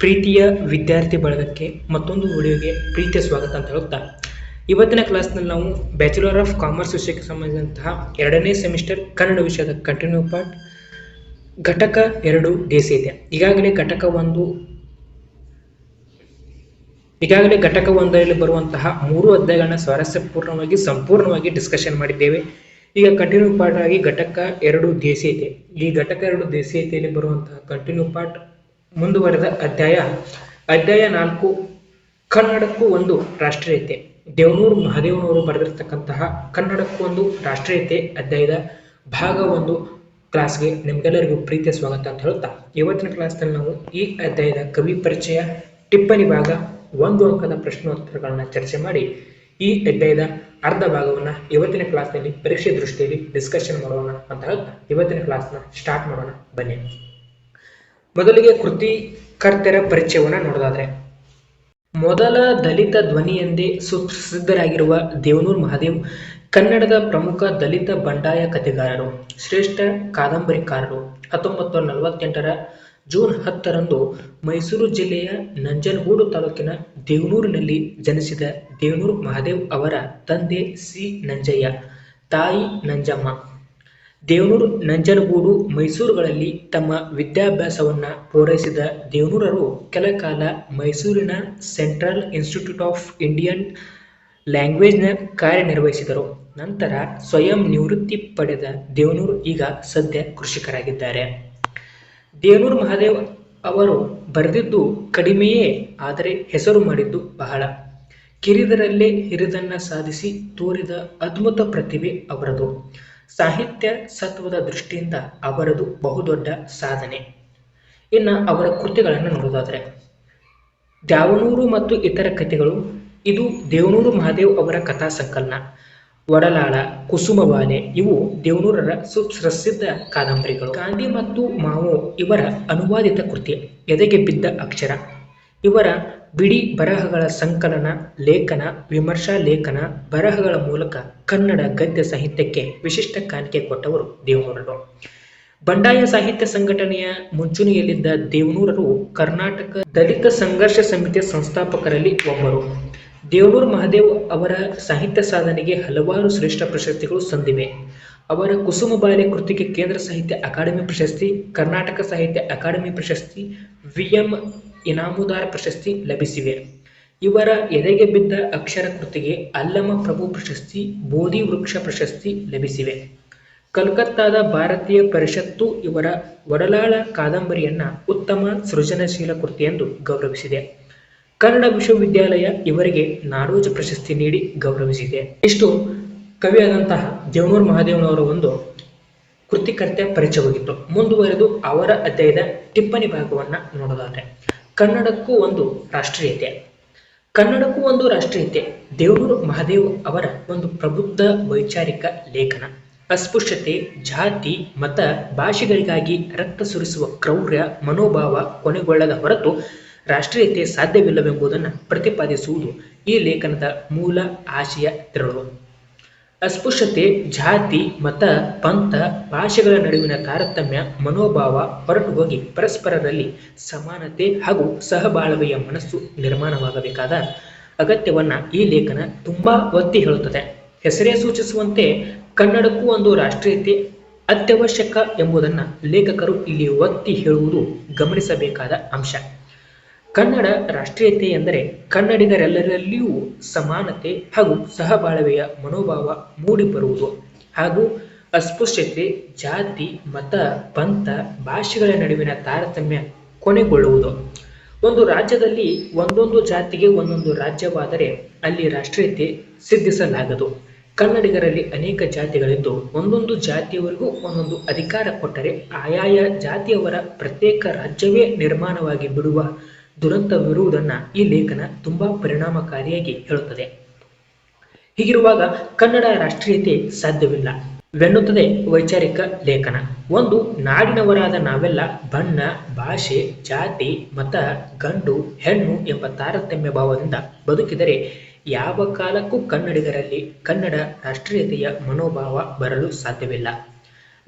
ಪ್ರೀತಿಯ ವಿದ್ಯಾರ್ಥಿ ಬಳಗಕ್ಕೆ ಮತ್ತೊಂದು ವಿಡಿಯೋಗೆ ಪ್ರೀತಿಯ ಸ್ವಾಗತ ಅಂತ ಹೇಳುತ್ತಾ. ಇವತ್ತಿನ ಕ್ಲಾಸ್ನಲ್ಲಿ ನಾವು ಬ್ಯಾಚುಲರ್ ಆಫ್ ಕಾಮರ್ಸ್ ವಿಷಯಕ್ಕೆ ಸಂಬಂಧಿಸಿದಂತಹ ಎರಡನೇ ಸೆಮಿಸ್ಟರ್ ಕನ್ನಡ ವಿಷಯದ ಕಂಟಿನ್ಯೂ ಪಾರ್ಟ್ ಘಟಕ ಎರಡು ಡಿಸಿ ಇದೆ. ಈಗಾಗಲೇ ಘಟಕ ಒಂದು, ಈಗಾಗಲೇ ಘಟಕ ಒಂದರಲ್ಲಿ ಬರುವಂತಹ ಮೂರು ಅಧ್ಯಾಯಗಳನ್ನ ಸ್ವಾರಸ್ಯಪೂರ್ಣವಾಗಿ ಸಂಪೂರ್ಣವಾಗಿ ಡಿಸ್ಕಷನ್ ಮಾಡಿದ್ದೇವೆ. ಈಗ ಕಂಟಿನ್ಯೂ ಪಾರ್ಟ್ ಆಗಿ ಘಟಕ ಎರಡು ಇದೆ. ಈ ಘಟಕ ಎರಡು ದೇಸಿ ಬರುವಂತಹ ಕಂಟಿನ್ಯೂ ಪಾರ್ಟ್ ಮುಂದುವರೆದ ಅಧ್ಯಾಯ. ಅಧ್ಯಾಯ ನಾಲ್ಕು, ಕನ್ನಡಕ್ಕೂ ಒಂದು ರಾಷ್ಟ್ರೀಯತೆ ದೇವನೂರು ಮಹಾದೇವನವರು ಬರೆದಿರ್ತಕ್ಕಂತಹ ಕನ್ನಡಕ್ಕೂ ಒಂದು ರಾಷ್ಟ್ರೀಯತೆ ಅಧ್ಯಾಯದ ಭಾಗ ಒಂದು ಕ್ಲಾಸ್ಗೆ ನಿಮ್ಗೆಲ್ಲರಿಗೂ ಪ್ರೀತಿಯ ಸ್ವಾಗತ ಅಂತ ಹೇಳುತ್ತಾ. ಇವತ್ತಿನ ಕ್ಲಾಸ್ನಲ್ಲಿ ನಾವು ಈ ಅಧ್ಯಾಯದ ಕವಿ ಪರಿಚಯ, ಟಿಪ್ಪಣಿ ಭಾಗ, ಒಂದು ಅಂಕದ ಪ್ರಶ್ನೋತ್ತರಗಳನ್ನ ಚರ್ಚೆ ಮಾಡಿ, ಈ ಅಧ್ಯಾಯದ ಅರ್ಧ ಭಾಗವನ್ನ ಇವತ್ತಿನ ಕ್ಲಾಸ್ನಲ್ಲಿ ಪರೀಕ್ಷೆ ದೃಷ್ಟಿಯಲ್ಲಿ ಡಿಸ್ಕಷನ್ ಮಾಡೋಣ ಅಂತ ಹೇಳ್ತಾ ಇವತ್ತಿನ ಕ್ಲಾಸ್ನ ಸ್ಟಾರ್ಟ್ ಮಾಡೋಣ. ಬನ್ನಿ. ಮೊದಲಿಗೆ ಕೃತಿಕರ್ತರ ಪರಿಚಯವನ್ನ ನೋಡೋದಾದ್ರೆ. ಮೊದಲ ದಲಿತ ಧ್ವನಿ ಎಂದೇ ಸುಪ್ರಸಿದ್ಧರಾಗಿರುವ ದೇವನೂರು ಮಹಾದೇವ್ ಕನ್ನಡದ ಪ್ರಮುಖ ದಲಿತ ಬಂಡಾಯ ಕಥೆಗಾರರು, ಶ್ರೇಷ್ಠ ಕಾದಂಬರಿಕಾರರು. ಹತ್ತೊಂಬತ್ತು ನೂರ ನಲವತ್ತೆಂಟರ ಜೂನ್ ಹತ್ತರಂದು ಮೈಸೂರು ಜಿಲ್ಲೆಯ ನಂಜನಗೂಡು ತಾಲೂಕಿನ ದೇವನೂರಿನಲ್ಲಿ ಜನಿಸಿದ ದೇವನೂರು ಮಹಾದೇವ್ ಅವರ ತಂದೆ ಸಿ ನಂಜಯ್ಯ, ತಾಯಿ ನಂಜಮ್ಮ. ದೇವನೂರು, ನಂಜನಗೂಡು, ಮೈಸೂರುಗಳಲ್ಲಿ ತಮ್ಮ ವಿದ್ಯಾಭ್ಯಾಸವನ್ನ ಪೂರೈಸಿದ ದೇವನೂರರು ಕೆಲಕಾಲ ಮೈಸೂರಿನ ಸೆಂಟ್ರಲ್ ಇನ್ಸ್ಟಿಟ್ಯೂಟ್ ಆಫ್ ಇಂಡಿಯನ್ ಲ್ಯಾಂಗ್ವೇಜ್ನ ಕಾರ್ಯನಿರ್ವಹಿಸಿದರು. ನಂತರ ಸ್ವಯಂ ನಿವೃತ್ತಿ ಪಡೆದ ದೇವನೂರು ಈಗ ಸದ್ಯ ಕೃಷಿಕರಾಗಿದ್ದಾರೆ. ದೇವನೂರು ಮಹಾದೇವ್ ಅವರು ಬರೆದಿದ್ದು ಕಡಿಮೆಯೇ, ಆದರೆ ಹೆಸರು ಮಾಡಿದ್ದು ಬಹಳ. ಕಿರಿದರಲ್ಲೇ ಹಿರಿದನ್ನ ಸಾಧಿಸಿ ತೋರಿದ ಅದ್ಭುತ ಪ್ರತಿಭೆ ಅವರದು. ಸಾಹಿತ್ಯ ಸತ್ವದ ದೃಷ್ಟಿಯಿಂದ ಅವರದು ಬಹುದೊಡ್ಡ ಸಾಧನೆ. ಇನ್ನು ಅವರ ಕೃತಿಗಳನ್ನು ನೋಡೋದಾದರೆ ದ್ಯಾವನೂರು ಮತ್ತು ಇತರ ಕಥೆಗಳು, ಇದು ದೇವನೂರು ಮಹಾದೇವ್ ಅವರ ಕಥಾ ಸಂಕಲನ ಒಡಲಾಳ ಕುಸುಮವಾಲೆ, ಇವು ದೇವನೂರರ ಸುಪ್ರಸಿದ್ಧ ಕಾದಂಬರಿಗಳು. ಗಾಂಧಿ ಮತ್ತು ಮಾವೋ ಇವರ ಅನುವಾದಿತ ಕೃತಿ, ಎದೆಗೆ ಬಿದ್ದ ಅಕ್ಷರ, ಇವರ ಬಿಡಿ ಬರಹಗಳ ಸಂಕಲನ, ಲೇಖನ, ವಿಮರ್ಶಾ ಲೇಖನ ಬರಹಗಳ ಮೂಲಕ ಕನ್ನಡ ಗದ್ಯ ಸಾಹಿತ್ಯಕ್ಕೆ ವಿಶಿಷ್ಟ ಕಾಣಿಕೆ ಕೊಟ್ಟವರು ದೇವನೂರರು. ಬಂಡಾಯ ಸಾಹಿತ್ಯ ಸಂಘಟನೆಯ ಮುಂಚೂಣಿಯಲ್ಲಿದ್ದ ದೇವನೂರರು ಕರ್ನಾಟಕ ದಲಿತ ಸಂಘರ್ಷ ಸಮಿತಿಯ ಸಂಸ್ಥಾಪಕರಲ್ಲಿ ಒಬ್ಬರು. ದೇವನೂರು ಮಹಾದೇವ್ ಅವರ ಸಾಹಿತ್ಯ ಸಾಧನೆಗೆ ಹಲವಾರು ಶ್ರೇಷ್ಠ ಪ್ರಶಸ್ತಿಗಳು ಸಂದಿವೆ. ಅವರ ಕುಸುಮ ಬಾಲೆ ಕೃತಿಗೆ ಕೇಂದ್ರ ಸಾಹಿತ್ಯ ಅಕಾಡೆಮಿ ಪ್ರಶಸ್ತಿ, ಕರ್ನಾಟಕ ಸಾಹಿತ್ಯ ಅಕಾಡೆಮಿ ಪ್ರಶಸ್ತಿ, ವಿ ಎಂ ಇನಾಮುದಾರ ಪ್ರಶಸ್ತಿ ಲಭಿಸಿವೆ. ಇವರ ಎದೆಗೆ ಬಿದ್ದ ಅಕ್ಷರ ಕೃತಿಗೆ ಅಲ್ಲಮ ಪ್ರಭು ಪ್ರಶಸ್ತಿ, ಬೋಧಿ ವೃಕ್ಷ ಪ್ರಶಸ್ತಿ ಲಭಿಸಿವೆ. ಕಲ್ಕತ್ತಾದ ಭಾರತೀಯ ಪರಿಷತ್ತು ಇವರ ಒಡಲಾಳ ಕಾದಂಬರಿಯನ್ನ ಉತ್ತಮ ಸೃಜನಶೀಲ ಕೃತಿ ಎಂದು ಗೌರವಿಸಿದೆ. ಕನ್ನಡ ವಿಶ್ವವಿದ್ಯಾಲಯ ಇವರಿಗೆ ನಾಡೋಜ ಪ್ರಶಸ್ತಿ ನೀಡಿ ಗೌರವಿಸಿದೆ. ಇಷ್ಟು. ಕವಿಯಾದಂತಹ ದೇವನೂರ್ ಮಹಾದೇವನವರ ಒಂದು ಕೃತಿಕರ್ತೆ ಪರಿಚಯವಾಗಿತ್ತು. ಮುಂದುವರೆದು ಅವರ ಅಧ್ಯಾಯದ ಟಿಪ್ಪಣಿ ಭಾಗವನ್ನ ನೋಡೋದಾದ್ರೆ. ಕನ್ನಡಕ್ಕೂ ಒಂದು ರಾಷ್ಟ್ರೀಯತೆ. ಕನ್ನಡಕ್ಕೂ ಒಂದು ರಾಷ್ಟ್ರೀಯತೆ. ದೇವನೂರು ಮಹಾದೇವ್ ಅವರ ಒಂದು ಪ್ರಬುದ್ಧ ವೈಚಾರಿಕ ಲೇಖನ. ಅಸ್ಪೃಶ್ಯತೆ, ಜಾತಿ, ಮತ, ಭಾಷೆಗಳಿಗಾಗಿ ರಕ್ತ ಸುರಿಸುವ ಕ್ರೌರ್ಯ, ಮನೋಭಾವ ಕೊನೆಗೊಳ್ಳದ ಹೊರತು ರಾಷ್ಟ್ರೀಯತೆ ಸಾಧ್ಯವಿಲ್ಲವೆಂಬುದನ್ನು ಪ್ರತಿಪಾದಿಸುವುದು ಈ ಲೇಖನದ ಮೂಲ ಆಶಯ ತಿರುಳು. ಅಸ್ಪೃಶ್ಯತೆ, ಜಾತಿ, ಮತ, ಪಂಥ, ಭಾಷೆಗಳ ನಡುವಿನ ತಾರತಮ್ಯ, ಮನೋಭಾವ ಹೊರಟು ಹೋಗಿ ಪರಸ್ಪರರಲ್ಲಿ ಸಮಾನತೆ ಹಾಗೂ ಸಹಬಾಳ್ವೆಯ ಮನಸ್ಸು ನಿರ್ಮಾಣವಾಗಬೇಕಾದ ಅಗತ್ಯವನ್ನ ಈ ಲೇಖನ ತುಂಬಾ ಒತ್ತಿ ಹೇಳುತ್ತದೆ. ಹೆಸರೇ ಸೂಚಿಸುವಂತೆ ಕನ್ನಡಕ್ಕೂ ಒಂದು ರಾಷ್ಟ್ರೀಯತೆ ಅತ್ಯವಶ್ಯಕ ಎಂಬುದನ್ನು ಲೇಖಕರು ಇಲ್ಲಿ ಒತ್ತಿ ಹೇಳುವುದು ಗಮನಿಸಬೇಕಾದ ಅಂಶ. ಕನ್ನಡ ರಾಷ್ಟ್ರೀಯತೆ ಎಂದರೆ ಕನ್ನಡಿಗರೆಲ್ಲರಲ್ಲಿಯೂ ಸಮಾನತೆ ಹಾಗೂ ಸಹಬಾಳ್ವೆಯ ಮನೋಭಾವ ಮೂಡಿಬರುವುದು ಹಾಗೂ ಅಸ್ಪೃಶ್ಯತೆ, ಜಾತಿ, ಮತ, ಪಂಥ, ಭಾಷೆಗಳ ನಡುವಿನ ತಾರತಮ್ಯ ಕೊನೆಗೊಳ್ಳುವುದು. ಒಂದು ರಾಜ್ಯದಲ್ಲಿ ಒಂದೊಂದು ಜಾತಿಗೆ ಒಂದೊಂದು ರಾಜ್ಯವಾದರೆ ಅಲ್ಲಿ ರಾಷ್ಟ್ರೀಯತೆ ಸಿದ್ಧಿಸಲಾಗದು. ಕನ್ನಡಿಗರಲ್ಲಿ ಅನೇಕ ಜಾತಿಗಳಿದ್ದು ಒಂದೊಂದು ಜಾತಿಯವರಿಗೂ ಒಂದೊಂದು ಅಧಿಕಾರ ಕೊಟ್ಟರೆ ಆಯಾಯ ಜಾತಿಯವರ ಪ್ರತ್ಯೇಕ ರಾಜ್ಯವೇ ನಿರ್ಮಾಣವಾಗಿ ಬಿಡುವ ದುರಂತವಿರುವುದನ್ನು ಈ ಲೇಖನ ತುಂಬಾ ಪರಿಣಾಮಕಾರಿಯಾಗಿ ಹೇಳುತ್ತದೆ. ಹೀಗಿರುವಾಗ ಕನ್ನಡ ರಾಷ್ಟ್ರೀಯತೆ ಸಾಧ್ಯವಿಲ್ಲ. ವೆನ್ನುತ್ತದೆ ವೈಚಾರಿಕ ಲೇಖನ. ಒಂದು ನಾಡಿನವರಾದ ನಾವೆಲ್ಲ ಬಣ್ಣ, ಭಾಷೆ, ಜಾತಿ, ಮತ, ಗಂಡು, ಹೆಣ್ಣು ಎಂಬ ತಾರತಮ್ಯ ಭಾವದಿಂದ ಬದುಕಿದರೆ ಯಾವ ಕಾಲಕ್ಕೂ ಕನ್ನಡಿಗರಲ್ಲಿ ಕನ್ನಡ ರಾಷ್ಟ್ರೀಯತೆಯ ಮನೋಭಾವ ಬರಲು ಸಾಧ್ಯವಿಲ್ಲ.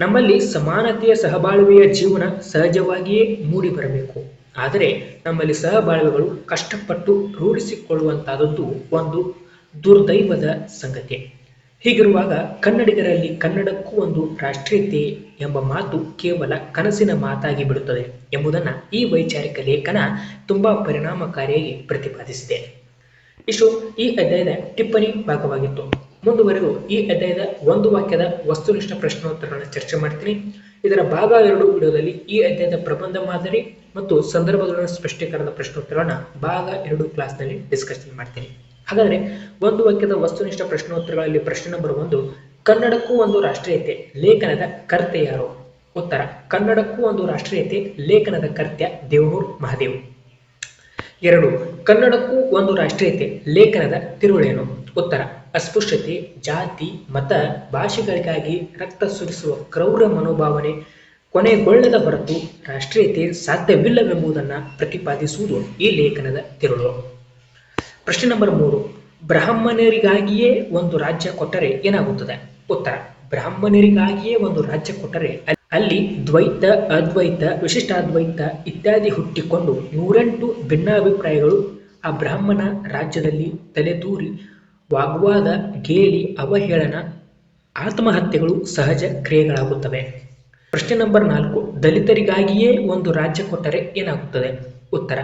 ನಮ್ಮಲ್ಲಿ ಸಮಾನತೆಯ ಸಹಬಾಳ್ವೆಯ ಜೀವನ ಸಹಜವಾಗಿಯೇ ಮೂಡಿ ಬರಬೇಕು ಆದರೆ ನಮ್ಮಲ್ಲಿ ಸಹಬಾಳ್ವೆಗಳು ಕಷ್ಟಪಟ್ಟು ರೂಢಿಸಿಕೊಳ್ಳುವಂತಹದ್ದು ಒಂದು ದುರ್ದೈವದ ಸಂಗತಿ. ಹೀಗಿರುವಾಗ ಕನ್ನಡಿಗರಲ್ಲಿ ಕನ್ನಡಕ್ಕೂ ಒಂದು ರಾಷ್ಟ್ರೀಯತೆ ಎಂಬ ಮಾತು ಕೇವಲ ಕನಸಿನ ಮಾತಾಗಿ ಬಿಡುತ್ತದೆ ಎಂಬುದನ್ನು ಈ ವೈಚಾರಿಕ ಲೇಖನ ತುಂಬಾ ಪರಿಣಾಮಕಾರಿಯಾಗಿ ಪ್ರತಿಪಾದಿಸಿದೆ. ಇಷ್ಟು ಈ ಅಧ್ಯಾಯದ ಟಿಪ್ಪಣಿ ಭಾಗವಾಗಿತ್ತು. ಮುಂದುವರೆದು ಈ ಅಧ್ಯಾಯದ ಒಂದು ವಾಕ್ಯದ ವಸ್ತುನಿಷ್ಠ ಪ್ರಶ್ನೋತ್ತರಗಳನ್ನು ಚರ್ಚೆ ಮಾಡ್ತೀನಿ. ಇದರ ಭಾಗ ಎರಡು ವಿಡಿಯೋದಲ್ಲಿ ಈ ಅಧ್ಯಾಯದ ಪ್ರಬಂಧ ಮಾದರಿ ಮತ್ತು ಸಂದರ್ಭಗಳ ಸ್ಪಷ್ಟೀಕರಣದ ಪ್ರಶ್ನೋತ್ತರಗಳನ್ನ ಭಾಗ ಎರಡು ಕ್ಲಾಸ್ನಲ್ಲಿ ಡಿಸ್ಕಷನ್ ಮಾಡ್ತೀನಿ. ಹಾಗಾದ್ರೆ ಒಂದು ವಾಕ್ಯದ ವಸ್ತುನಿಷ್ಠ ಪ್ರಶ್ನೋತ್ತರಗಳಲ್ಲಿ ಪ್ರಶ್ನೆ ನಂಬರ್ ಒಂದು, ಕನ್ನಡಕ್ಕೂ ಒಂದು ರಾಷ್ಟ್ರೀಯತೆ, ಲೇಖನದ ಕರ್ತೆ ಯಾರು? ಉತ್ತರ, ಕನ್ನಡಕ್ಕೂ ಒಂದು ರಾಷ್ಟ್ರೀಯತೆ, ಲೇಖನದ ಕರ್ತ್ಯ ದೇವನೂರ್ ಮಹಾದೇವ್. ಎರಡು, ಕನ್ನಡಕ್ಕೂ ಒಂದು ರಾಷ್ಟ್ರೀಯತೆ, ಲೇಖನದ ತಿರುಳೇನು? ಉತ್ತರ ಅಸ್ಪೃಶ್ಯತೆ, ಜಾತಿ, ಮತ, ಭಾಷೆಗಳಿಗಾಗಿ ರಕ್ತ ಸುರಿಸುವ ಕ್ರೌರ ಮನೋಭಾವನೆ ಕೊನೆಗೊಳ್ಳದ ಹೊರತು ರಾಷ್ಟ್ರೀಯತೆ ಸಾಧ್ಯವಿಲ್ಲವೆಂಬುದನ್ನು ಪ್ರತಿಪಾದಿಸುವುದು ಈ ಲೇಖನದ ತಿರುಳು. ಪ್ರಶ್ನೆ ನಂಬರ್ ಮೂರು. ಬ್ರಾಹ್ಮಣರಿಗಾಗಿಯೇ ಒಂದು ರಾಜ್ಯ ಕೊಟ್ಟರೆ ಏನಾಗುತ್ತದೆ? ಉತ್ತರ. ಬ್ರಾಹ್ಮಣರಿಗಾಗಿಯೇ ಒಂದು ರಾಜ್ಯ ಕೊಟ್ಟರೆ ಅಲ್ಲಿ ದ್ವೈತ, ಅದ್ವೈತ, ವಿಶಿಷ್ಟಾದ್ವೈತ ಇತ್ಯಾದಿ ಹುಟ್ಟಿಕೊಂಡು ನೂರೆಂಟು ಭಿನ್ನಾಭಿಪ್ರಾಯಗಳು ಆ ಬ್ರಾಹ್ಮಣ ರಾಜ್ಯದಲ್ಲಿ ತಲೆದೂರಿ ವಾಗ್ವಾದ, ಗೇಲಿ, ಅವಹೇಳನ, ಆತ್ಮಹತ್ಯೆಗಳು ಸಹಜ ಕ್ರಿಯೆಗಳಾಗುತ್ತವೆ. ಪ್ರಶ್ನೆ ನಂಬರ್ ನಾಲ್ಕು, ದಲಿತರಿಗಾಗಿಯೇ ಒಂದು ರಾಜ್ಯ ಕೊಟ್ಟರೆ ಏನಾಗುತ್ತದೆ? ಉತ್ತರ,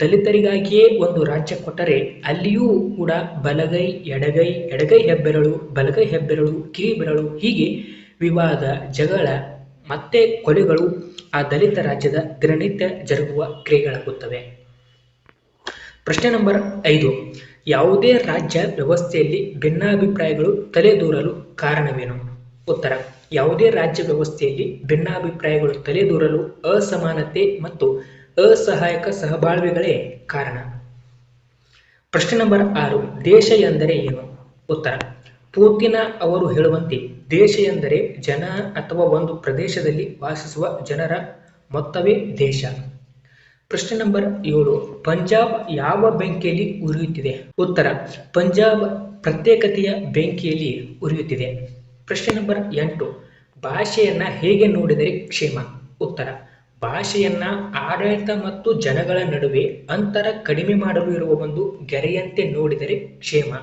ದಲಿತರಿಗಾಗಿಯೇ ಒಂದು ರಾಜ್ಯ ಕೊಟ್ಟರೆ ಅಲ್ಲಿಯೂ ಕೂಡ ಬಲಗೈ, ಎಡಗೈ ಎಡಗೈ ಹೆಬ್ಬೆರಳು, ಬಲಗೈ ಹೆಬ್ಬೆರಳು ಕಿವಿ ಬೆರಳು ಹೀಗೆ ವಿವಾದ, ಜಗಳ, ಮತ್ತೆ ಕೊಲೆಗಳು ಆ ದಲಿತ ರಾಜ್ಯದ ದಿನನಿತ್ಯ ಜರುಗುವ ಕ್ರಿಯೆಗಳಾಗುತ್ತವೆ. ಪ್ರಶ್ನೆ ನಂಬರ್ ಐದು ಯಾವುದೇ ರಾಜ್ಯ ವ್ಯವಸ್ಥೆಯಲ್ಲಿ ಭಿನ್ನಾಭಿಪ್ರಾಯಗಳು ತಲೆದೂರಲು ಕಾರಣವೇನು? ಉತ್ತರ. ಯಾವುದೇ ರಾಜ್ಯ ವ್ಯವಸ್ಥೆಯಲ್ಲಿ ಭಿನ್ನಾಭಿಪ್ರಾಯಗಳು ತಲೆದೂರಲು ಅಸಮಾನತೆ ಮತ್ತು ಅಸಹಾಯಕ ಸಹಬಾಳ್ವೆಗಳೇ ಕಾರಣ. ಪ್ರಶ್ನೆ ನಂಬರ್ ಆರು. ದೇಶ ಎಂದರೆ ಏನು? ಉತ್ತರ. ಪೂತಿನ ಅವರು ಹೇಳುವಂತೆ ದೇಶ ಎಂದರೆ ಜನ ಅಥವಾ ಒಂದು ಪ್ರದೇಶದಲ್ಲಿ ವಾಸಿಸುವ ಜನರ ಮೊತ್ತವೇ ದೇಶ. ಪ್ರಶ್ನೆ ನಂಬರ್ ಏಳು, ಪಂಜಾಬ್ ಯಾವ ಬೆಂಕಿಯಲ್ಲಿ ಉರಿಯುತ್ತಿದೆ? ಉತ್ತರ, ಪಂಜಾಬ್ ಪ್ರತ್ಯೇಕತೆಯ ಬೆಂಕಿಯಲ್ಲಿ ಉರಿಯುತ್ತಿದೆ. ಪ್ರಶ್ನೆ ನಂಬರ್ ಎಂಟು, ಭಾಷೆಯನ್ನ ಹೇಗೆ ನೋಡಿದರೆ ಕ್ಷೇಮ? ಉತ್ತರ, ಭಾಷೆಯನ್ನ ಆಡಳಿತ ಮತ್ತು ಜನಗಳ ನಡುವೆ ಅಂತರ ಕಡಿಮೆ ಮಾಡಲು ಇರುವ ಒಂದು ಗೆರೆಯಂತೆ ನೋಡಿದರೆ ಕ್ಷೇಮ?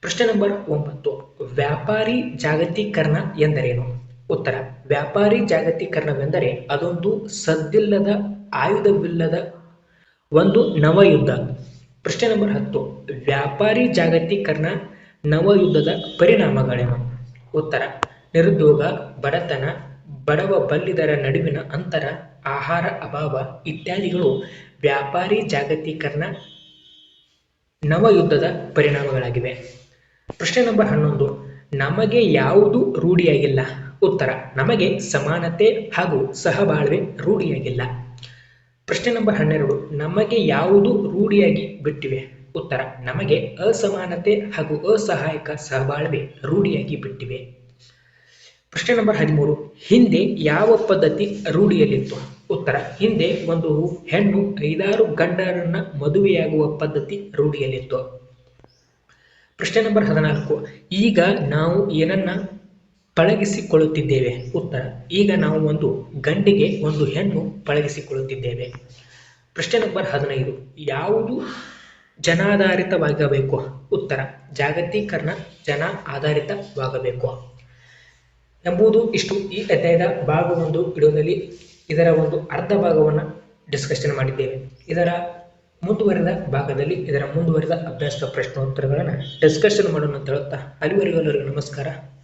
ಪ್ರಶ್ನೆ ನಂಬರ್ ಒಂಬತ್ತು, ವ್ಯಾಪಾರಿ ಜಾಗತೀಕರಣ ಎಂದರೇನು? ಉತ್ತರ, ವ್ಯಾಪಾರಿ ಜಾಗತೀಕರಣವೆಂದರೆ ಅದೊಂದು ಸದ್ದಿಲ್ಲದ ಆಯುಧವಿಲ್ಲದ ಒಂದು ನವಯುದ್ಧ. ಪ್ರಶ್ನೆ ನಂಬರ್ ಹತ್ತು. ವ್ಯಾಪಾರಿ ಜಾಗತೀಕರಣ ನವಯುದ್ಧದ ಪರಿಣಾಮಗಳೇನು? ಉತ್ತರ. ನಿರುದ್ಯೋಗ, ಬಡತನ, ಬಡವ ಬಲ್ಲಿದರ ನಡುವಿನ ಅಂತರ, ಆಹಾರ ಅಭಾವ ಇತ್ಯಾದಿಗಳು ವ್ಯಾಪಾರಿ ಜಾಗತೀಕರಣ ನವಯುದ್ಧದ ಪರಿಣಾಮಗಳಾಗಿವೆ. ಪ್ರಶ್ನೆ ನಂಬರ್ ಹನ್ನೊಂದು. ನಮಗೆ ಯಾವುದು ರೂಢಿಯಾಗಿಲ್ಲ? ಉತ್ತರ. ನಮಗೆ ಸಮಾನತೆ ಹಾಗೂ ಸಹಬಾಳ್ವೆ ರೂಢಿಯಾಗಿಲ್ಲ. ಪ್ರಶ್ನೆ ನಂಬರ್ ಹನ್ನೆರಡು, ನಮಗೆ ಯಾವುದು ರೂಢಿಯಾಗಿ ಬಿಟ್ಟಿವೆ? ಉತ್ತರ, ನಮಗೆ ಅಸಮಾನತೆ ಹಾಗೂ ಅಸಹಾಯಕ ಸಹಬಾಳ್ವೆ ರೂಢಿಯಾಗಿ ಬಿಟ್ಟಿವೆ. ಪ್ರಶ್ನೆ ನಂಬರ್ ಹದಿಮೂರು, ಹಿಂದೆ ಯಾವ ಪದ್ಧತಿ ರೂಢಿಯಲ್ಲಿತ್ತು? ಉತ್ತರ, ಹಿಂದೆ ಒಂದು ಹೆಣ್ಣು ಐದಾರು ಗಂಡರನ್ನ ಮದುವೆಯಾಗುವ ಪದ್ಧತಿ ರೂಢಿಯಲ್ಲಿತ್ತು. ಪ್ರಶ್ನೆ ನಂಬರ್ ಹದಿನಾಲ್ಕು, ಈಗ ನಾವು ಏನನ್ನ ಪಳಗಿಸಿಕೊಳ್ಳುತ್ತಿದ್ದೇವೆ. ಉತ್ತರ, ಈಗ ನಾವು ಒಂದು ಗಂಡಿಗೆ ಒಂದು ಹೆಣ್ಣು ಪಳಗಿಸಿಕೊಳ್ಳುತ್ತಿದ್ದೇವೆ. ಪ್ರಶ್ನೆ ನಂಬರ್ ಹದಿನೈದು, ಯಾವುದು ಜನಾಧಾರಿತವಾಗಬೇಕು ಉತ್ತರ, ಜಾಗತೀಕರಣ ಜನ ಆಧಾರಿತವಾಗಬೇಕು ಎಂಬುದು ಇಷ್ಟು. ಈ ಅಧ್ಯಾಯದ ಭಾಗ ಒಂದು ವಿಡಿಯೋದಲ್ಲಿ ಇದರ ಒಂದು ಅರ್ಧ ಭಾಗವನ್ನು ಡಿಸ್ಕಷನ್ ಮಾಡಿದ್ದೇವೆ. ಇದರ ಮುಂದುವರೆದ ಭಾಗದಲ್ಲಿ ಇದರ ಮುಂದುವರೆದ ಅಭ್ಯಾಸದ ಪ್ರಶ್ನೋತ್ತರಗಳನ್ನು ಡಿಸ್ಕಷನ್ ಮಾಡೋಣ ಅಂತ ಹೇಳುತ್ತಾ ಅಲ್ಲಿವರೆಗೂ ನಮಸ್ಕಾರ.